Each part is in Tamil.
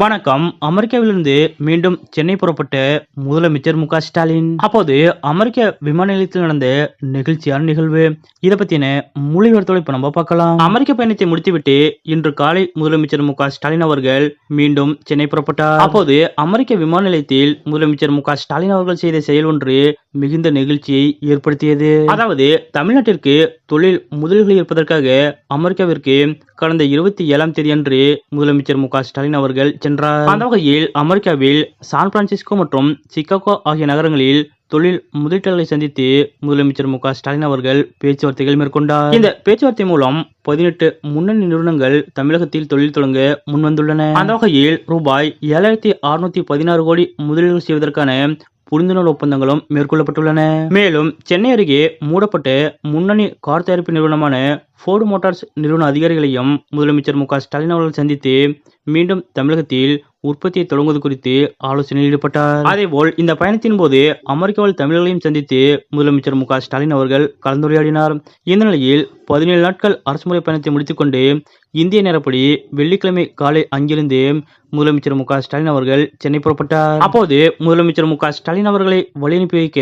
வணக்கம். அமெரிக்காவிலிருந்து மீண்டும் சென்னை புறப்பட்ட முதலமைச்சர் மு க ஸ்டாலின். அப்போது அமெரிக்க விமான நிலையத்தில் நடந்த நிகழ்ச்சியான நிகழ்வு. இதை பத்தின மொழிபெயர்த்தோடு இப்ப நம்ம பார்க்கலாம். அமெரிக்க பயணத்தை முடித்துவிட்டு இன்று காலை முதலமைச்சர் மு ஸ்டாலின் அவர்கள் மீண்டும் சென்னை புறப்பட்டார். அப்போது அமெரிக்க விமான நிலையத்தில் முதலமைச்சர் மு ஸ்டாலின் அவர்கள் செய்த செயல் ஒன்று மிகுந்த நெகிழ்ச்சியை ஏற்படுத்தியது. அதாவது தமிழ்நாட்டிற்கு தொழில் முதலீடுகள் இருப்பதற்காக அமெரிக்காவிற்கு கடந்த இருபத்தி ஏழாம் தேதி அன்று முதலமைச்சர் மு ஸ்டாலின் அவர்கள் சென்றார். அந்த வகையில் அமெரிக்காவில் சான் பிரான்சிஸ்கோ மற்றும் சிகாகோ ஆகிய நகரங்களில் தொழில் முதலீட்டாளர்களை சந்தித்து முதலமைச்சர் மு ஸ்டாலின் அவர்கள் பேச்சுவார்த்தைகள் மேற்கொண்டார். இந்த பேச்சுவார்த்தை மூலம் பதினெட்டு முன்னணி நிறுவனங்கள் தமிழகத்தில் தொழில் தொடங்க முன்வந்துள்ளன. அந்த வகையில் ரூபாய் ஏழாயிரத்தி அறுநூத்தி பதினாறு கோடி முதலீடு செய்வதற்கான புரிந்துணர்வு ஒப்பந்தங்களும் மேற்கொள்ளப்பட்டுள்ளன. மேலும் சென்னை அருகே மூடப்பட்டு முன்னணி கார் தயாரிப்பு நிறுவனமான ஃபோர்டு மோட்டார்ஸ் நிறுவன அதிகாரிகளையும் முதலமைச்சர் மு க ஸ்டாலின் அவர்கள் சந்தித்து மீண்டும் தமிழகத்தில் உற்பத்தியை தொடங்குவது குறித்து ஆலோசனையில் ஈடுபட்டார். அதேபோல் இந்த பயணத்தின் போது அமெரிக்காவில் தமிழர்களையும் சந்தித்து முதலமைச்சர் மு ஸ்டாலின் அவர்கள் கலந்துரையாடினார். இந்த நிலையில் பதினேழு நாட்கள் அரசுமுறை பயணத்தை முடித்துக்கொண்டு இந்திய நேரப்படி வெள்ளிக்கிழமை காலை அங்கிருந்து முதலமைச்சர் மு ஸ்டாலின் அவர்கள் சென்னை புறப்பட்டார். அப்போது முதலமைச்சர் மு ஸ்டாலின் அவர்களை வழி அனுப்பி வைக்க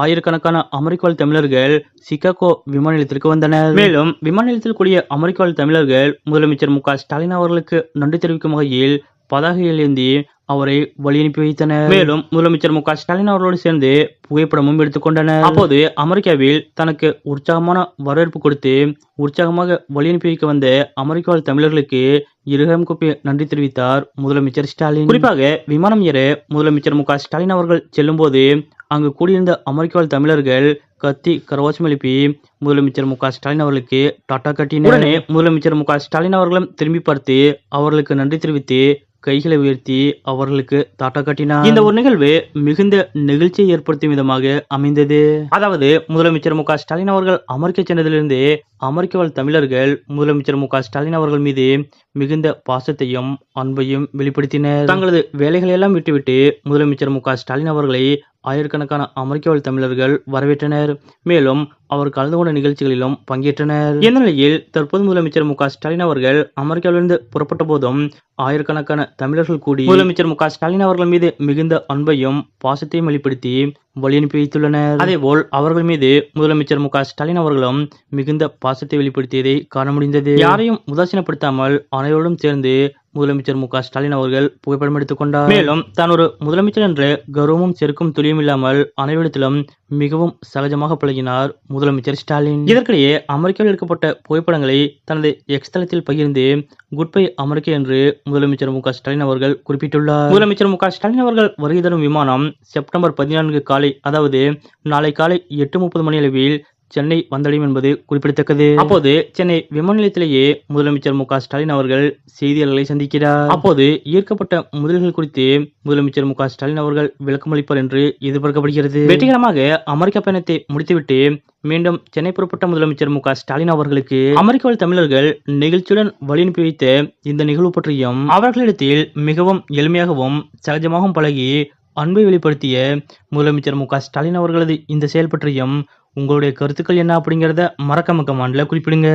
ஆயிரக்கணக்கான அமெரிக்க வாழ் தமிழர்கள் சிகாகோ விமான நிலையத்திற்கு வந்தனர். மேலும் விமான நிலையத்தில் கூடிய அமெரிக்க தமிழர்கள் முதலமைச்சர் மு ஸ்டாலின் அவர்களுக்கு நன்றி தெரிவிக்கும் வகையில் பதாகையில் ஏந்தி அவரை வழி அனுப்பி வைத்தனர். மேலும் முதலமைச்சர் மு க ஸ்டாலின் அவர்களோடு சேர்ந்து புகைப்படமும் எடுத்துக்கொண்டனர் அப்போது அமெரிக்காவில் தனக்கு உற்சாகமான வரவேற்பு கொடுத்து உற்சாகமாக வழி அனுப்பி வைக்க வந்த அமெரிக்க வாழ் தமிழர்களுக்கு இருகம் கூப்பி நன்றி தெரிவித்தார் முதலமைச்சர் ஸ்டாலின். குறிப்பாக விமானம் ஏற முதலமைச்சர் மு க ஸ்டாலின் அவர்கள் செல்லும்போது அங்கு கூடியிருந்த அமெரிக்க வாழ் தமிழர்கள் கத்தி கரவாசம் எழுப்பி முதலமைச்சர் மு க ஸ்டாலின் அவர்களுக்கு டாட்டா கட்டினர். உடனே முதலமைச்சர் மு க ஸ்டாலின் அவர்களும் திரும்பி பார்த்து அவர்களுக்கு நன்றி தெரிவித்து கைகளை உயர்த்தி அவர்களுக்கு தாட்டா காட்டினார் இந்த ஒரு நிகழ்வு மிகுந்த நெகிழ்ச்சியை ஏற்படுத்தும் விதமாக அமைந்தது. அதாவது முதலமைச்சர் மு ஸ்டாலின் அவர்கள் அமெரிக்க சென்றதிலிருந்து அமெரிக்க வாழ் தமிழர்கள் முதலமைச்சர் மு ஸ்டாலின் அவர்கள் மீது மிகுந்த பாசத்தையும் அன்பையும் வெளிப்படுத்தினர். தங்களது வேலைகளை எல்லாம் விட்டுவிட்டு முதலமைச்சர் மு ஸ்டாலின் அவர்களை ஆயிரக்கணக்கான அமெரிக்க வாழ் தமிழர்கள் வரவேற்றனர். மேலும் அவர் கலந்து கொண்ட நிகழ்ச்சிகளிலும் பங்கேற்றனர். இந்த நிலையில் தற்போது முதலமைச்சர் மு ஸ்டாலின் அவர்கள் அமெரிக்காவிலிருந்து புறப்பட்ட போதும் ஆயிரக்கணக்கான தமிழர்கள் கூடி முதலமைச்சர் மு ஸ்டாலின் அவர்கள் மீது மிகுந்த அன்பையும் பாசத்தையும் வெளிப்படுத்தி வழி அனுப்பி வைத்துள்ளனர். அதேபோல் அவர்கள் மீது முதலமைச்சர் மு ஸ்டாலின் அவர்களும் மிகுந்த பாசத்தை வெளிப்படுத்தியதை காண முடிந்தது. யாரையும் உதாசீனப்படுத்தாமல் அனைவரோடும் சேர்ந்து முதலமைச்சர் மு ஸ்டாலின் அவர்கள் புகைப்படம் எடுத்துக் கொண்டார். மேலும் தான் ஒரு முதலமைச்சர் என்ற கௌரவமும் செருக்கும் துளியும் இல்லாமல் அனைவரிடத்திலும் மிகவும் சகஜமாக பழகினார் முதலமைச்சர் ஸ்டாலின். இதற்கிடையே அமெரிக்காவில் எடுக்கப்பட்ட புகைப்படங்களை தனது எக்ஸ் தளத்தில் பகிர்ந்து குட் பை அமெரிக்கா என்று முதலமைச்சர் மு ஸ்டாலின் அவர்கள் குறிப்பிட்டுள்ளார். முதலமைச்சர் மு ஸ்டாலின் அவர்கள் வருகை தரும் விமானம் செப்டம்பர் பதினான்கு காலை காலை அதாவது நாளை காலை எட்டு முப்பது மணி அளவில் சென்னை வந்தடையும் என்பது குறிப்பிடத்தக்கது. அப்போது சென்னை விமான நிலையத்திலேயே முதலமைச்சர் மு ஸ்டாலின் அவர்கள் செய்தியாளர்களை சந்திக்கிறார். அப்போது ஈர்க்கப்பட்ட முதல்கள் குறித்து முதலமைச்சர் மு ஸ்டாலின் அவர்கள் விளக்கமளிப்பார் என்று எதிர்பார்க்கப்படுகிறது. வெற்றிகரமாக அமெரிக்க பயணத்தை முடித்துவிட்டு மீண்டும் சென்னை புறப்பட்ட முதலமைச்சர் மு ஸ்டாலின் அவர்களுக்கு அமெரிக்க வாழ் தமிழர்கள் நிகழ்ச்சியுடன் வழி அனுப்பி வைத்த இந்த நிகழ்வு பற்றியும் அவர்களிடத்தில் மிகவும் எளிமையாகவும் சகஜமாகவும் பழகி அன்பை வெளிப்படுத்திய முதலமைச்சர் மு க ஸ்டாலின் அவர்களது இந்த செயல் பற்றியும் உங்களுடைய கருத்துக்கள் என்ன அப்படிங்கிறத மறக்காம கமாண்ட்ல குறிப்பிடுங்க.